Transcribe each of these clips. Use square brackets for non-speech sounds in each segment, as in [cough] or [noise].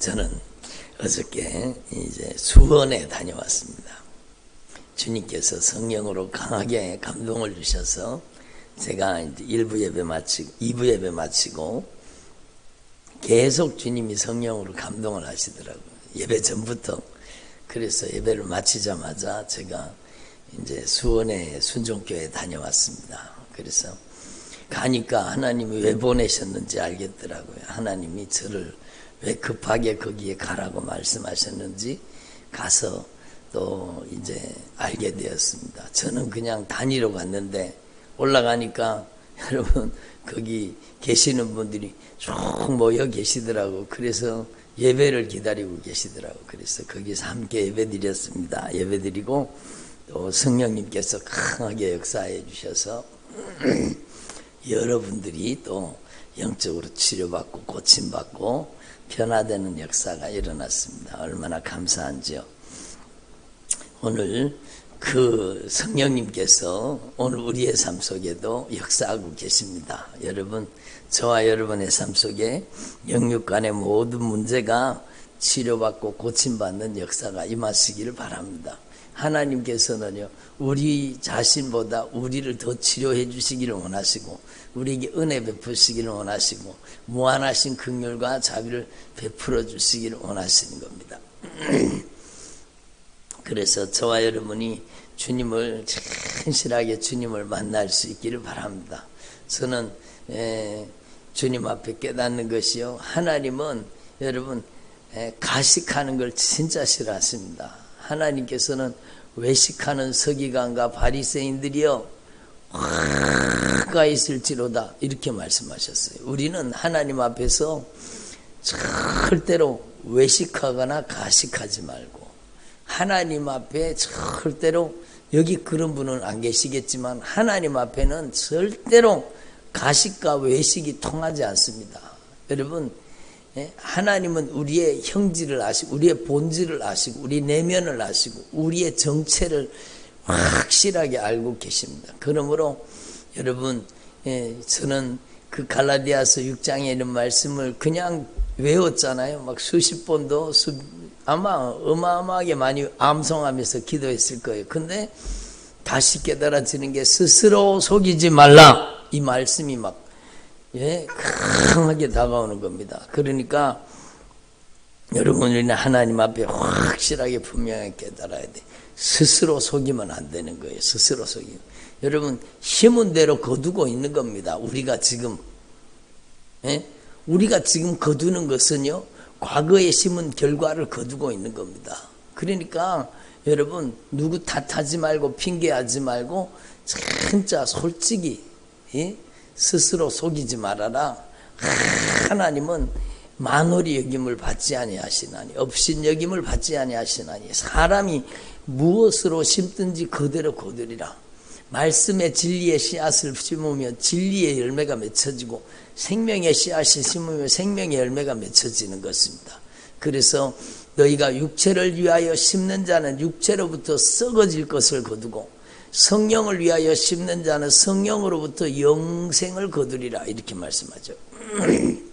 저는 어저께 이제 수원에 다녀왔습니다. 주님께서 성령으로 강하게 감동을 주셔서 제가 이제 1부 예배 마치고 2부 예배 마치고 계속 주님이 성령으로 감동을 하시더라고요. 예배 전부터. 그래서 예배를 마치자마자 제가 이제 수원에 순종교회 다녀왔습니다. 그래서 가니까 하나님이 왜 보내셨는지 알겠더라고요. 하나님이 저를 왜 급하게 거기에 가라고 말씀하셨는지 가서 또 이제 알게 되었습니다. 저는 그냥 다니러 갔는데 올라가니까 [laughs] 여러분 거기 계시는 분들이 쭉 모여 계시더라고. 그래서 예배를 기다리고 계시더라고. 그래서 거기서 함께 예배 드렸습니다. 예배 드리고 또 성령님께서 강하게 역사해 주셔서 [clears throat] 여러분들이 또 영적으로 치료받고 고침받고 변화되는 역사가 일어났습니다. 얼마나 감사한지요. 오늘 그 성령님께서 오늘 우리의 삶 속에도 역사하고 계십니다. 여러분, 저와 여러분의 삶 속에 영육 간의 모든 문제가 치료받고 고침받는 역사가 임하시기를 바랍니다. 하나님께서는요, 우리 자신보다 우리를 더 치료해 주시기를 원하시고, 우리에게 은혜 베푸시기를 원하시고, 무한하신 긍휼과 자비를 베풀어 주시기를 원하시는 겁니다. [clears throat] 그래서 저와 여러분이 주님을 진실하게 주님을 만날 수 있기를 바랍니다. 저는 에, 주님 앞에 깨닫는 것이요. 하나님은 여러분 에, 가식하는 걸 진짜 싫어하십니다. 하나님께서는 외식하는 서기관과 바리새인들이요 화가 있을지로다 이렇게 말씀하셨어요. 우리는 하나님 앞에서 절대로 외식하거나 가식하지 말고 하나님 앞에 절대로 여기 그런 분은 안 계시겠지만 하나님 앞에는 절대로 가식과 외식이 통하지 않습니다. 여러분 예? 하나님은 우리의 형질을 아시고 우리의 본질을 아시고 우리 내면을 아시고 우리의 정체를 확실하게 알고 계십니다. 그러므로 여러분 예, 저는 그 갈라디아서 6장에 있는 말씀을 그냥 외웠잖아요. 막 수십 번도 수, 아마 어마어마하게 많이 암송하면서 기도했을 거예요. 근데 다시 깨달아지는 게 스스로 속이지 말라 이 말씀이 막 예, 강하게 다가오는 겁니다. 그러니까 여러분 우리는 하나님 앞에 확실하게 분명하게 깨달아야 돼. 스스로 속이면 안 되는 거예요. 스스로 속이면. 여러분 힘은 대로 거두고 있는 겁니다. 우리가 지금 예? 우리가 지금 거두는 것은요. 과거에 심은 결과를 거두고 있는 겁니다. 그러니까 여러분 누구 탓하지 말고 핑계하지 말고 진짜 솔직히 예? 스스로 속이지 말아라. 하나님은 만홀이 여김을 받지 아니하시나니 없인 여김을 받지 아니하시나니 사람이 무엇으로 심든지 그대로 거두리라. 말씀의 진리의 씨앗을 심으면 진리의 열매가 맺혀지고 생명의 씨앗이 심으면 생명의 열매가 맺혀지는 것입니다. 그래서 너희가 육체를 위하여 심는 자는 육체로부터 썩어질 것을 거두고 성령을 위하여 심는 자는 성령으로부터 영생을 거두리라 이렇게 말씀하죠. [clears throat]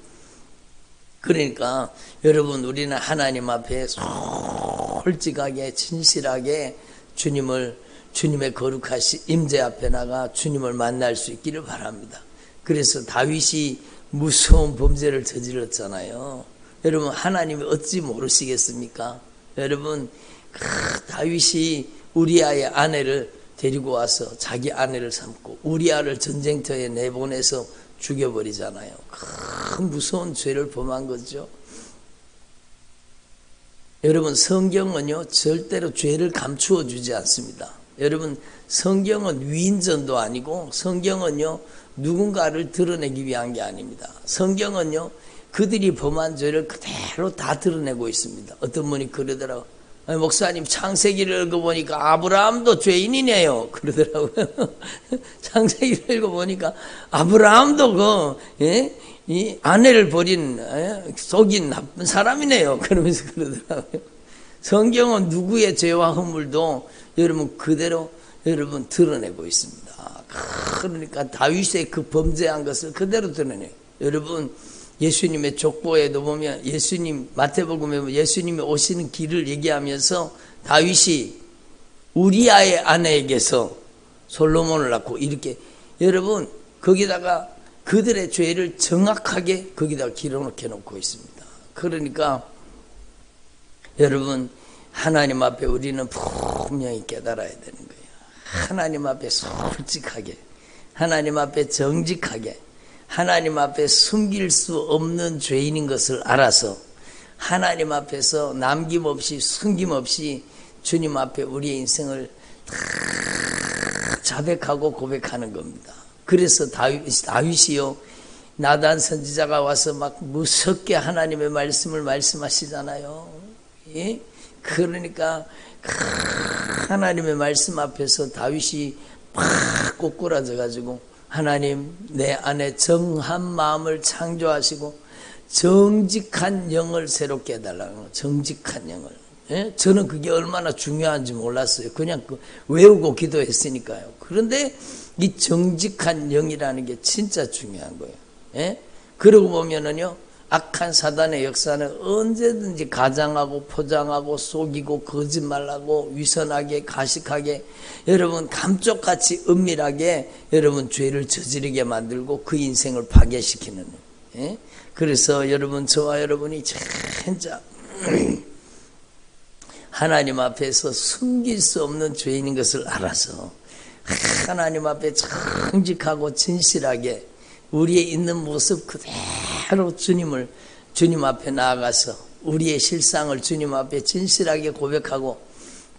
그러니까 여러분 우리는 하나님 앞에 솔직하게 진실하게 주님을 주님의 거룩하신 임재 앞에 나가 주님을 만날 수 있기를 바랍니다. 그래서 다윗이 무서운 범죄를 저질렀잖아요. 여러분 하나님이 어찌 모르시겠습니까? 여러분 다윗이 우리아의 아내를 데리고 와서 자기 아내를 삼고 우리아를 전쟁터에 내보내서 죽여버리잖아요. 큰 무서운 죄를 범한 거죠. 여러분 성경은요 절대로 죄를 감추어 주지 않습니다. 여러분 성경은 위인전도 아니고 성경은요 누군가를 드러내기 위한 게 아닙니다. 성경은요 그들이 범한 죄를 그대로 다 드러내고 있습니다. 어떤 분이 그러더라고 목사님 창세기를 읽어보니까 아브라함도 죄인이네요. [laughs] 그러더라고요. 창세기를 읽어보니까 아브라함도 그, 예? 이 아내를 버린, 예? 속인 나쁜 사람이네요. [laughs] 그러면서 그러더라고요. 성경은 누구의 죄와 허물도 여러분 그대로 여러분 드러내고 있습니다. 그러니까 다윗의 그 범죄한 것을 그대로 드러내요. 여러분 예수님의 족보에도 보면 예수님 마태복음에 보면 예수님이 오시는 길을 얘기하면서 다윗이 우리아의 아내에게서 솔로몬을 낳고 이렇게 여러분 거기다가 그들의 죄를 정확하게 거기다 기록해 놓고 있습니다. 그러니까 여러분 하나님 앞에 우리는 분명히 깨달아야 되는 거예요. 하나님 앞에 솔직하게 하나님 앞에 정직하게 하나님 앞에 숨길 수 없는 죄인인 것을 알아서 하나님 앞에서 남김없이 숨김없이 주님 앞에 우리의 인생을 자백하고 고백하는 겁니다. 그래서 다윗, 다윗 이요 나단 선지자가 와서 막 무섭게 하나님의 말씀을 말씀하시잖아요. 예? 그러니까 하나님의 말씀 앞에서 다윗이 팍 꼬꾸라져 가지고 하나님 내 안에 정한 마음을 창조하시고 정직한 영을 새롭게 해달라는 거 정직한 영을. 예? 저는 그게 얼마나 중요한지 몰랐어요. 그냥 그 외우고 기도했으니까요. 그런데 이 정직한 영이라는 게 진짜 중요한 거예요. 예? 그러고 보면은요 악한 사단의 역사는 언제든지 가장하고 포장하고 속이고 거짓말하고 위선하게 가식하게 여러분 감쪽같이 은밀하게 여러분 죄를 저지르게 만들고 그 인생을 파괴시키는 예? 그래서 여러분 저와 여러분이 진짜 [clears throat] 하나님 앞에서 숨길 수 없는 죄인인 것을 알아서 하나님 앞에 정직하고 진실하게 우리의 있는 모습 그대로 주님을 주님 앞에 나아가서 우리의 실상을 주님 앞에 진실하게 고백하고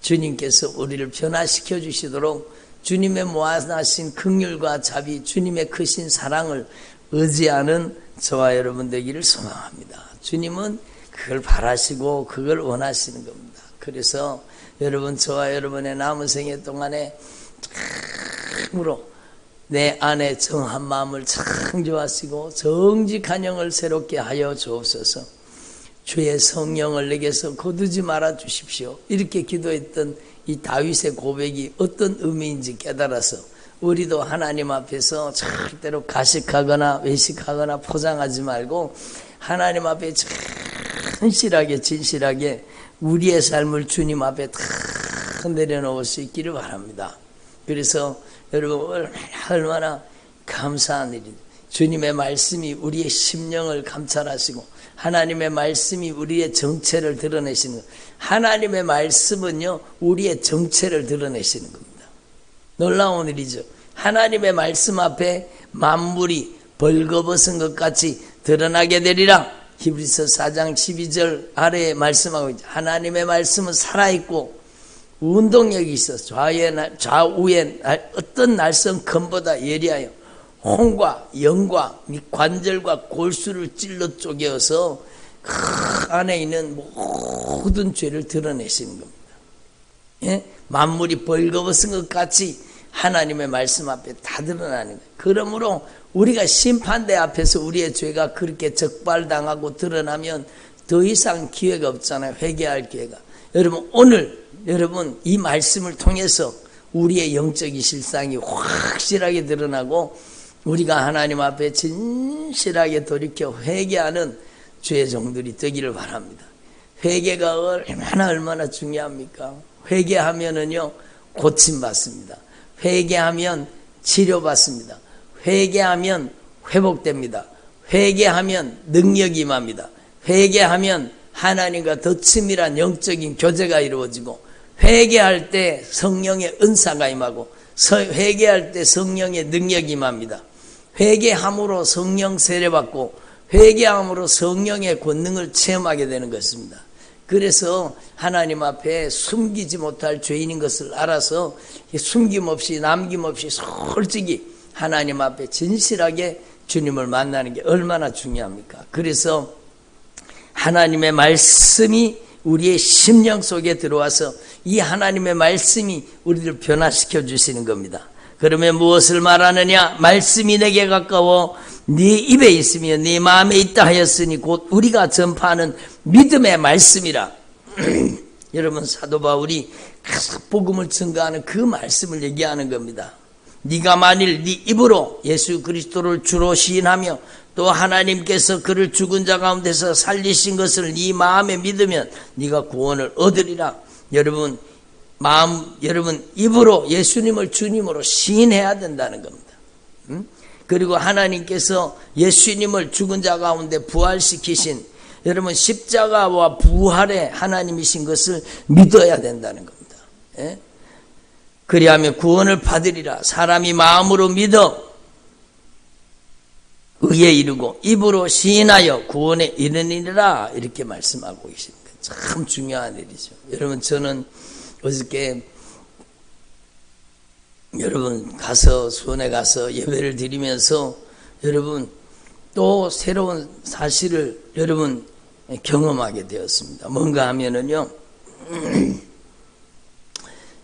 주님께서 우리를 변화시켜 주시도록 주님의 모아나신 극률과 자비, 주님의 크신 사랑을 의지하는 저와 여러분 되기를 소망합니다. 주님은 그걸 바라시고 그걸 원하시는 겁니다. 그래서 여러분 저와 여러분의 남은 생애 동안에 참으로 내 안에 정한 마음을 창조하시고 정직한 영을 새롭게 하여 주옵소서. 주의 성령을 내게서 거두지 말아 주십시오. 이렇게 기도했던 이 다윗의 고백이 어떤 의미인지 깨달아서 우리도 하나님 앞에서 절대로 가식하거나 외식하거나 포장하지 말고 하나님 앞에 진실하게 진실하게 우리의 삶을 주님 앞에 다 내려놓을 수 있기를 바랍니다. 그래서 여러분 얼마나 감사한 일이 주님의 말씀이 우리의 심령을 감찰하시고 하나님의 말씀이 우리의 정체를 드러내시는 하나님의 말씀은요 우리의 정체를 드러내시는 겁니다. 놀라운 일이죠. 하나님의 말씀 앞에 만물이 벌거벗은 것 같이 드러나게 되리라. 히브리서 4장 12절 아래에 말씀하고 있죠. 하나님의 말씀은 살아있고 운동력이 있어 좌에 좌우에 어떤 날선 검보다 예리하여 홍과 영과 관절과 골수를 찔러 쪼개어서 그 안에 있는 모든 죄를 드러내시는 겁니다. 예? 만물이 벌거벗은 것 같이 하나님의 말씀 앞에 다 드러나는 거예요. 그러므로 우리가 심판대 앞에서 우리의 죄가 그렇게 적발당하고 드러나면 더 이상 기회가 없잖아요. 회개할 기회가. 여러분 오늘 여러분 이 말씀을 통해서 우리의 영적인 실상이 확실하게 드러나고 우리가 하나님 앞에 진실하게 돌이켜 회개하는 죄의 종들이 되기를 바랍니다. 회개가 얼마나 얼마나 중요합니까? 회개하면은요 고침 받습니다. 회개하면 치료 받습니다. 회개하면 회복됩니다. 회개하면 능력이 임합니다. 회개하면 하나님과 더 친밀한 영적인 교제가 이루어지고 회개할 때 성령의 은사가 임하고 회개할 때 성령의 능력이 임합니다. 회개함으로 성령 세례받고 회개함으로 성령의 권능을 체험하게 되는 것입니다. 그래서 하나님 앞에 숨기지 못할 죄인인 것을 알아서 숨김없이 남김없이 솔직히 하나님 앞에 진실하게 주님을 만나는 게 얼마나 중요합니까? 그래서 하나님의 말씀이 우리의 심령 속에 들어와서 이 하나님의 말씀이 우리를 변화시켜 주시는 겁니다. 그러면 무엇을 말하느냐? 말씀이 내게 가까워 네 입에 있으며 네 마음에 있다 하였으니 곧 우리가 전파하는 믿음의 말씀이라. [clears throat] 여러분 사도 바울이 복음을 증가하는 그 말씀을 얘기하는 겁니다. 네가 만일 네 입으로 예수 그리스도를 주로 시인하며 또 하나님께서 그를 죽은 자 가운데서 살리신 것을 네 마음에 믿으면 네가 구원을 얻으리라. 여러분 마음 여러분 입으로 예수님을 주님으로 시인해야 된다는 겁니다. 음? 그리고 하나님께서 예수님을 죽은 자 가운데 부활시키신 여러분 십자가와 부활의 하나님이신 것을 믿어야 된다는 겁니다. 예? 그리하면 구원을 받으리라. 사람이 마음으로 믿어 의에 이르고 입으로 시인하여 구원에 이르니라 이렇게 말씀하고 계십니다. 참 중요한 일이죠. 여러분 저는 어저께 여러분 가서 수원에 가서 예배를 드리면서 여러분 또 새로운 사실을 여러분 경험하게 되었습니다. 뭔가 하면은요 [clears throat]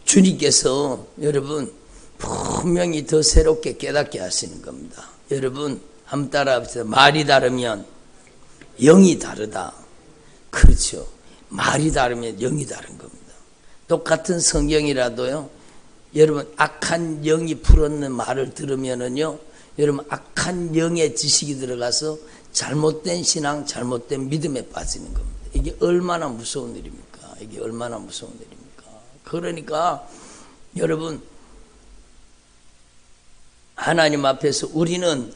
주님께서 여러분 분명히 더 새롭게 깨닫게 하시는 겁니다. 여러분 한번 따라 합시다. 말이 다르면 영이 다르다. 그렇죠. 말이 다르면 영이 다른 겁니다. 똑같은 성경이라도요. 여러분 악한 영이 풀었는 말을 들으면은요. 여러분 악한 영의 지식이 들어가서 잘못된 신앙, 잘못된 믿음에 빠지는 겁니다. 이게 얼마나 무서운 일입니까? 이게 얼마나 무서운 일입니까? 그러니까 여러분 하나님 앞에서 우리는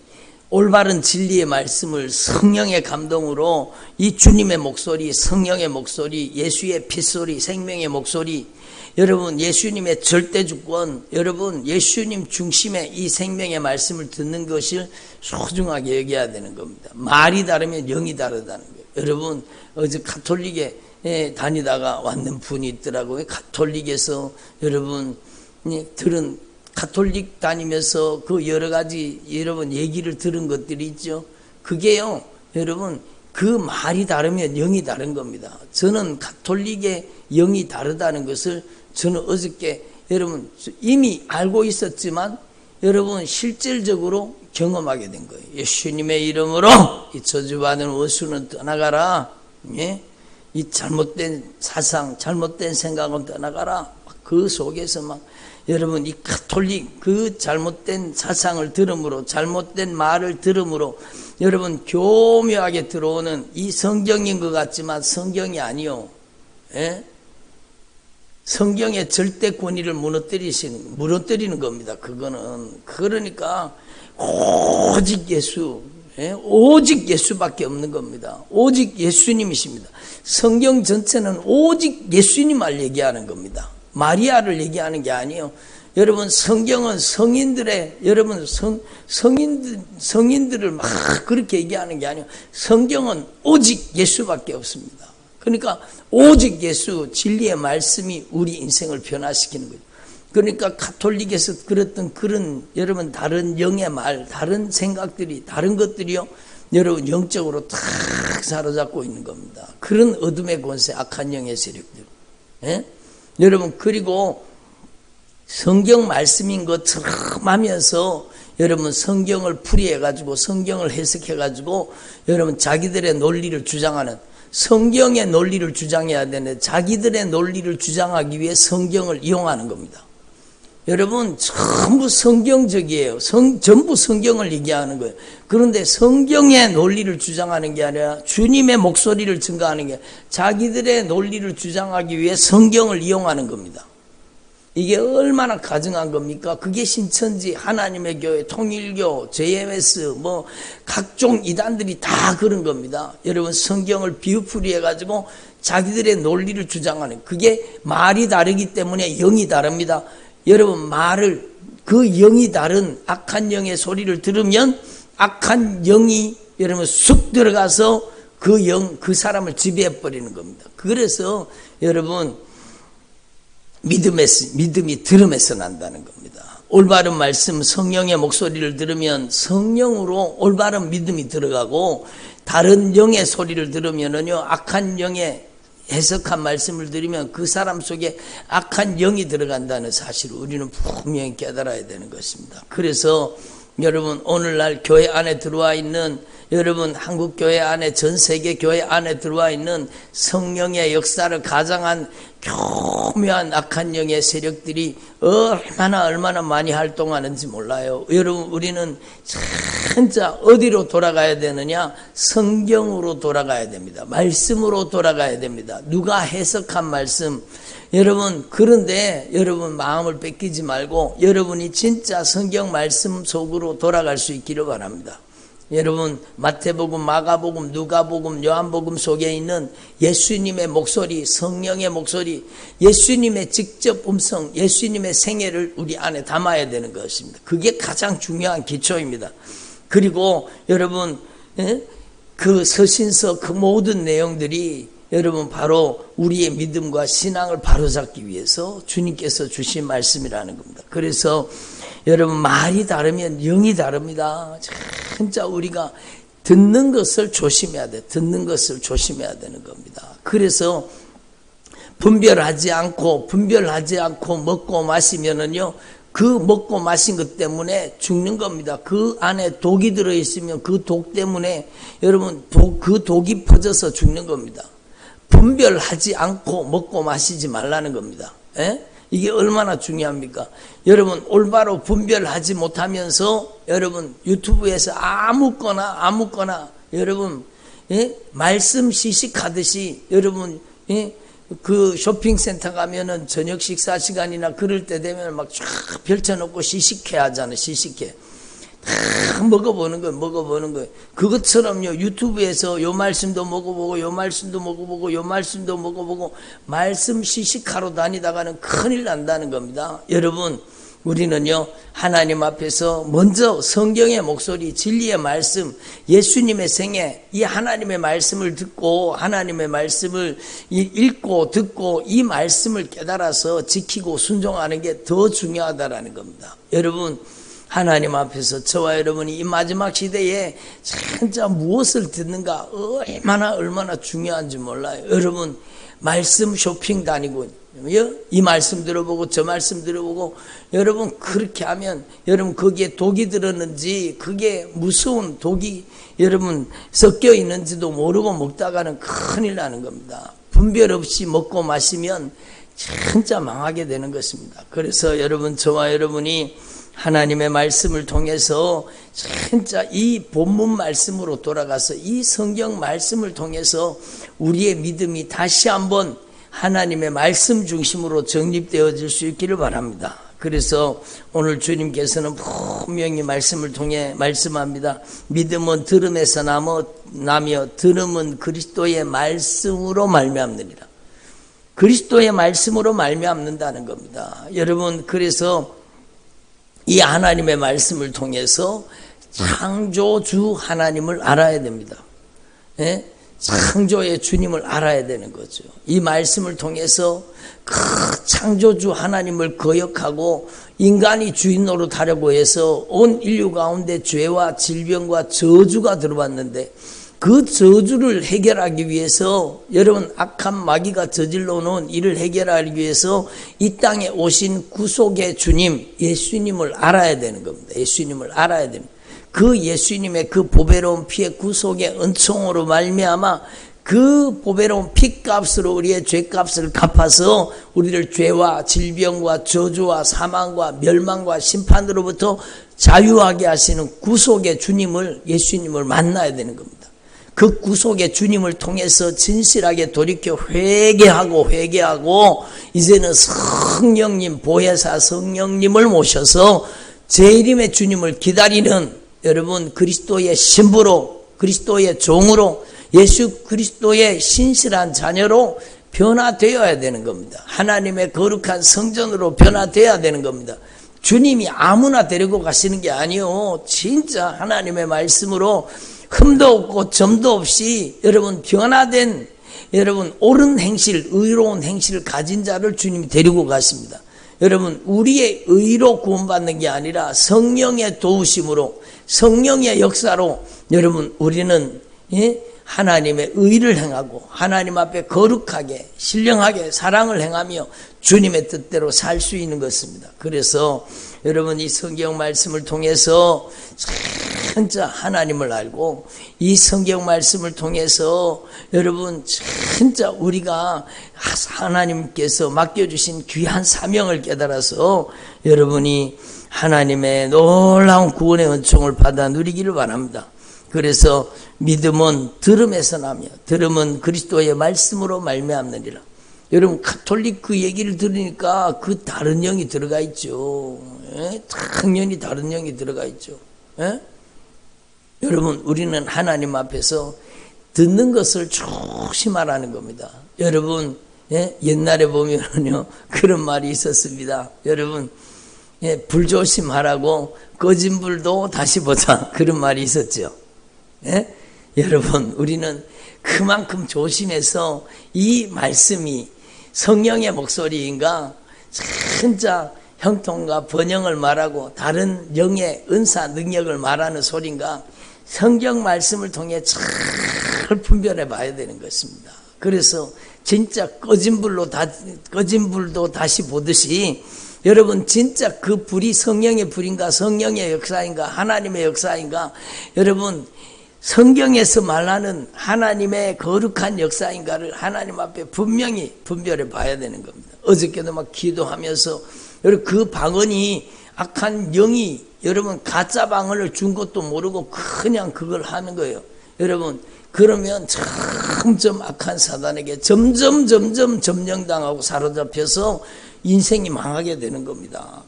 올바른 진리의 말씀을 성령의 감동으로 이 주님의 목소리, 성령의 목소리, 예수의 핏소리, 생명의 목소리, 여러분 예수님의 절대 주권, 여러분 예수님 중심의 이 생명의 말씀을 듣는 것을 소중하게 여겨야 되는 겁니다. 말이 다르면 영이 다르다는 거예요. 여러분 어제 가톨릭에 다니다가 왔는 분이 있더라고요. 가톨릭에서 여러분 들은 가톨릭 다니면서 그 여러 가지 여러분 얘기를 들은 것들이 있죠. 그게요, 여러분 그 말이 다르면 영이 다른 겁니다. 저는 가톨릭의 영이 다르다는 것을 저는 어저께 여러분 이미 알고 있었지만 여러분 실질적으로 경험하게 된 거예요. 예수님의 이름으로 이 저주받은 원수는 떠나가라. 예? 이 잘못된 사상, 잘못된 생각은 떠나가라. 그 속에서 막 여러분 이 카톨릭 그 잘못된 사상을 들음으로 잘못된 말을 들음으로 여러분 교묘하게 들어오는 이 성경인 것 같지만 성경이 아니요. 예? 성경의 절대 권위를 무너뜨리시는 무너뜨리는 겁니다. 그거는 그러니까 오직 예수, 예? 오직 예수밖에 없는 겁니다. 오직 예수님이십니다. 성경 전체는 오직 예수님을 얘기하는 겁니다. 마리아를 얘기하는 게 아니에요. 여러분 성경은 성인들의 여러분 성 성인들 성인들을 막 그렇게 얘기하는 게 아니에요. 성경은 오직 예수밖에 없습니다. 그러니까 오직 예수 진리의 말씀이 우리 인생을 변화시키는 거죠. 그러니까 가톨릭에서 그랬던 그런 여러분 다른 영의 말, 다른 생각들이 다른 것들이요. 여러분 영적으로 탁 사로잡고 있는 겁니다. 그런 어둠의 권세, 악한 영의 세력들. 예? 여러분 그리고 성경 말씀인 것처럼 하면서 여러분 성경을 풀이해 가지고 성경을 해석해 가지고 여러분 자기들의 논리를 주장하는 성경의 논리를 주장해야 되는데 자기들의 논리를 주장하기 위해 성경을 이용하는 겁니다. 여러분 전부 성경적이에요. 성, 전부 성경을 얘기하는 거예요. 그런데 성경의 논리를 주장하는 게 아니라 주님의 목소리를 증가하는 게 자기들의 논리를 주장하기 위해 성경을 이용하는 겁니다. 이게 얼마나 가증한 겁니까? 그게 신천지, 하나님의 교회, 통일교, JMS, 뭐, 각종 이단들이 다 그런 겁니다. 여러분, 성경을 비유풀이 해가지고 자기들의 논리를 주장하는, 그게 말이 다르기 때문에 영이 다릅니다. 여러분 말을 그 영이 다른 악한 영의 소리를 들으면 악한 영이 여러분 쑥 들어가서 그 영, 그 사람을 지배해 버리는 겁니다. 그래서 여러분 믿음에서, 믿음이 들음에서 난다는 겁니다. 올바른 말씀, 성령의 목소리를 들으면 성령으로 올바른 믿음이 들어가고 다른 영의 소리를 들으면은요 악한 영의 해석한 말씀을 드리면 그 사람 속에 악한 영이 들어간다는 사실을 우리는 분명히 깨달아야 되는 것입니다. 그래서 여러분 오늘날 교회 안에 들어와 있는 여러분 한국 교회 안에 전 세계 교회 안에 들어와 있는 성령의 역사를 가장한 교묘한 악한 영의 세력들이 얼마나 얼마나 많이 활동하는지 몰라요. 여러분 우리는 진짜 어디로 돌아가야 되느냐? 성경으로 돌아가야 됩니다. 말씀으로 돌아가야 됩니다. 누가 해석한 말씀 여러분 그런데 여러분 마음을 뺏기지 말고 여러분이 진짜 성경 말씀 속으로 돌아갈 수 있기를 바랍니다. 여러분 마태복음, 마가복음, 누가복음, 요한복음 속에 있는 예수님의 목소리, 성령의 목소리, 예수님의 직접 음성, 예수님의 생애를 우리 안에 담아야 되는 것입니다. 그게 가장 중요한 기초입니다. 그리고 여러분 예? 그 서신서 그 모든 내용들이 여러분 바로 우리의 믿음과 신앙을 바로잡기 위해서 주님께서 주신 말씀이라는 겁니다. 그래서 여러분 말이 다르면 영이 다릅니다. 진짜 우리가 듣는 것을 조심해야 돼. 듣는 것을 조심해야 되는 겁니다. 그래서 분별하지 않고 분별하지 않고 먹고 마시면은요. 그 먹고 마신 것 때문에 죽는 겁니다. 그 안에 독이 들어 있으면 그 독 때문에 여러분 독, 그 독이 퍼져서 죽는 겁니다. 분별하지 않고 먹고 마시지 말라는 겁니다. 에? 이게 얼마나 중요합니까? 여러분 올바로 분별하지 못하면서 여러분 유튜브에서 아무거나 아무거나 여러분 예? 말씀 시식하듯이 여러분 예? 그 쇼핑센터 가면은 저녁 식사 시간이나 그럴 때 되면 막 쫙 펼쳐놓고 시식해 하잖아요. 시식해. 다 먹어보는 거예요. 먹어보는 거예요. 그것처럼요. 유튜브에서 요 말씀도 먹어보고 요 말씀도 먹어보고 요 말씀도 먹어보고 말씀 시식하러 다니다가는 큰일 난다는 겁니다. 여러분 우리는요 하나님 앞에서 먼저 성경의 목소리 진리의 말씀 예수님의 생애 이 하나님의 말씀을 듣고 하나님의 말씀을 읽고 듣고 이 말씀을 깨달아서 지키고 순종하는 게 더 중요하다라는 겁니다 여러분 하나님 앞에서 저와 여러분이 이 마지막 시대에 진짜 무엇을 듣는가 얼마나 얼마나 중요한지 몰라요. 여러분 말씀 쇼핑 다니고 이 말씀 들어보고 저 말씀 들어보고 여러분 그렇게 하면 여러분 거기에 독이 들었는지 그게 무서운 독이 여러분 섞여 있는지도 모르고 먹다가는 큰일 나는 겁니다. 분별 없이 먹고 마시면 진짜 망하게 되는 것입니다. 그래서 여러분 저와 여러분이 하나님의 말씀을 통해서 진짜 이 본문 말씀으로 돌아가서 이 성경 말씀을 통해서 우리의 믿음이 다시 한번 하나님의 말씀 중심으로 정립되어질 수 있기를 바랍니다. 그래서 오늘 주님께서는 분명히 말씀을 통해 말씀합니다. 믿음은 들음에서 나며, 나며 들음은 그리스도의 말씀으로 말미암느니라. 그리스도의 말씀으로 말미암는다는 겁니다. 여러분 그래서 이 하나님의 말씀을 통해서 창조주 하나님을 알아야 됩니다. 예? 창조의 주님을 알아야 되는 거죠. 이 말씀을 통해서 그 창조주 하나님을 거역하고 인간이 주인 노릇하려고 해서 온 인류 가운데 죄와 질병과 저주가 들어왔는데 그 저주를 해결하기 위해서 여러분 악한 마귀가 저질러 놓은 이를 해결하기 위해서 이 땅에 오신 구속의 주님 예수님을 알아야 되는 겁니다. 예수님을 알아야 됩니다. 그 예수님의 그 보배로운 피의 구속의 은총으로 말미암아 그 보배로운 피값으로 우리의 죄값을 갚아서 우리를 죄와 질병과 저주와 사망과 멸망과 심판으로부터 자유하게 하시는 구속의 주님을 예수님을 만나야 되는 겁니다. 그 구속의 주님을 통해서 진실하게 돌이켜 회개하고 회개하고 이제는 성령님 보혜사 성령님을 모셔서 재림의 주님을 기다리는 여러분 그리스도의 신부로 그리스도의 종으로 예수 그리스도의 신실한 자녀로 변화되어야 되는 겁니다. 하나님의 거룩한 성전으로 변화되어야 되는 겁니다. 주님이 아무나 데리고 가시는 게 아니요. 진짜 하나님의 말씀으로 흠도 없고 점도 없이 여러분 변화된 여러분 옳은 행실, 의로운 행실을 가진 자를 주님이 데리고 가십니다. 여러분 우리의 의로 구원받는 게 아니라 성령의 도우심으로 성령의 역사로 여러분 우리는 예? 하나님의 의를 행하고 하나님 앞에 거룩하게 신령하게 사랑을 행하며 주님의 뜻대로 살 수 있는 것입니다. 그래서 여러분 이 성경 말씀을 통해서 진짜 하나님을 알고 이 성경 말씀을 통해서 여러분 진짜 우리가 하나님께서 맡겨주신 귀한 사명을 깨달아서 여러분이 하나님의 놀라운 구원의 은총을 받아 누리기를 바랍니다. 그래서 믿음은 들음에서 나며 들음은 그리스도의 말씀으로 말미암느니라. 여러분 카톨릭 그 얘기를 들으니까 그 다른 영이 들어가 있죠. 예? 당연히 다른 영이 들어가 있죠. 예? 여러분 우리는 하나님 앞에서 듣는 것을 조심하라는 겁니다. 여러분 예? 옛날에 보면요 [laughs] 그런 말이 있었습니다. 여러분 예, 불조심하라고 꺼진 불도 다시 보자 [laughs] 그런 말이 있었죠. 예? 여러분 우리는 그만큼 조심해서 이 말씀이 성령의 목소리인가 진짜 형통과 번영을 말하고 다른 영의 은사 능력을 말하는 소리인가 성경 말씀을 통해 잘 분별해 봐야 되는 것입니다. 그래서 진짜 꺼진 불로 다 꺼진 불도 다시 보듯이 여러분 진짜 그 불이 성령의 불인가 성령의 역사인가 하나님의 역사인가 여러분 성경에서 말하는 하나님의 거룩한 역사인가를 하나님 앞에 분명히 분별해 봐야 되는 겁니다. 어저께도 막 기도하면서 여러분 그 방언이 악한 영이 여러분 가짜 방언을 준 것도 모르고 그냥 그걸 하는 거예요. 여러분 그러면 점점 악한 사단에게 점점 점점 점령당하고 사로잡혀서 인생이 망하게 되는 겁니다.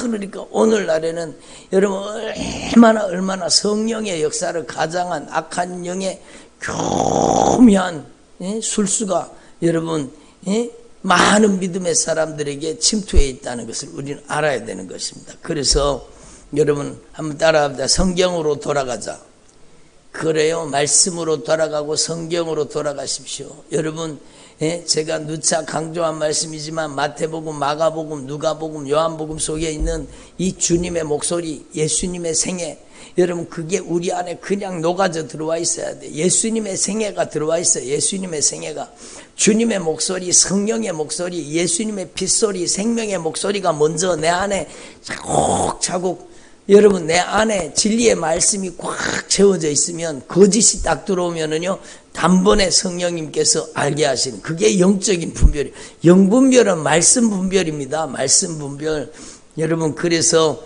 그러니까 오늘날에는 여러분 얼마나 얼마나 성령의 역사를 가장한 악한 영의 교묘한 예? 술수가 여러분 예? 많은 믿음의 사람들에게 침투해 있다는 것을 우리는 알아야 되는 것입니다. 그래서 여러분 한번 따라합니다. 성경으로 돌아가자. 그래요. 말씀으로 돌아가고 성경으로 돌아가십시오. 여러분 예, 제가 누차 강조한 말씀이지만 마태복음, 마가복음, 누가복음, 요한복음 속에 있는 이 주님의 목소리, 예수님의 생애, 여러분 그게 우리 안에 그냥 녹아져 들어와 있어야 돼. 예수님의 생애가 들어와 있어. 예수님의 생애가. 주님의 목소리, 성령의 목소리, 예수님의 핏소리, 생명의 목소리가 먼저 내 안에 차곡차곡 여러분 내 안에 진리의 말씀이 꽉 채워져 있으면 거짓이 딱 들어오면은요 단번에 성령님께서 알게 하시는 그게 영적인 분별이 영분별은 말씀 분별입니다. 말씀 분별. 여러분 그래서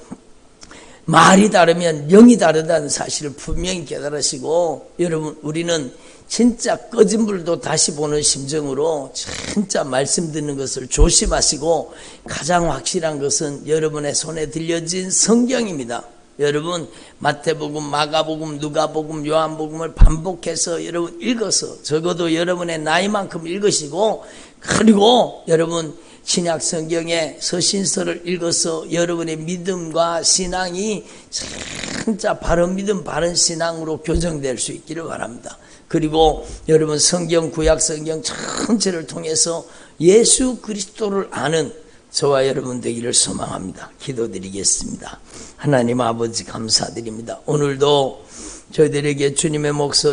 말이 다르면 영이 다르다는 사실을 분명히 깨달으시고 여러분 우리는 진짜 꺼진 불도 다시 보는 심정으로 진짜 말씀 듣는 것을 조심하시고 가장 확실한 것은 여러분의 손에 들려진 성경입니다. 여러분 마태복음, 마가복음, 누가복음, 요한복음을 반복해서 여러분 읽어서 적어도 여러분의 나이만큼 읽으시고 그리고 여러분 신약 성경의 서신서를 읽어서 여러분의 믿음과 신앙이 진짜 바른 믿음, 바른 신앙으로 교정될 수 있기를 바랍니다. 그리고 여러분 성경, 구약 성경 전체를 통해서 예수 그리스도를 아는 저와 여러분 되기를 소망합니다. 기도드리겠습니다. 하나님 아버지 감사드립니다. 오늘도 저희들에게 주님의 목소리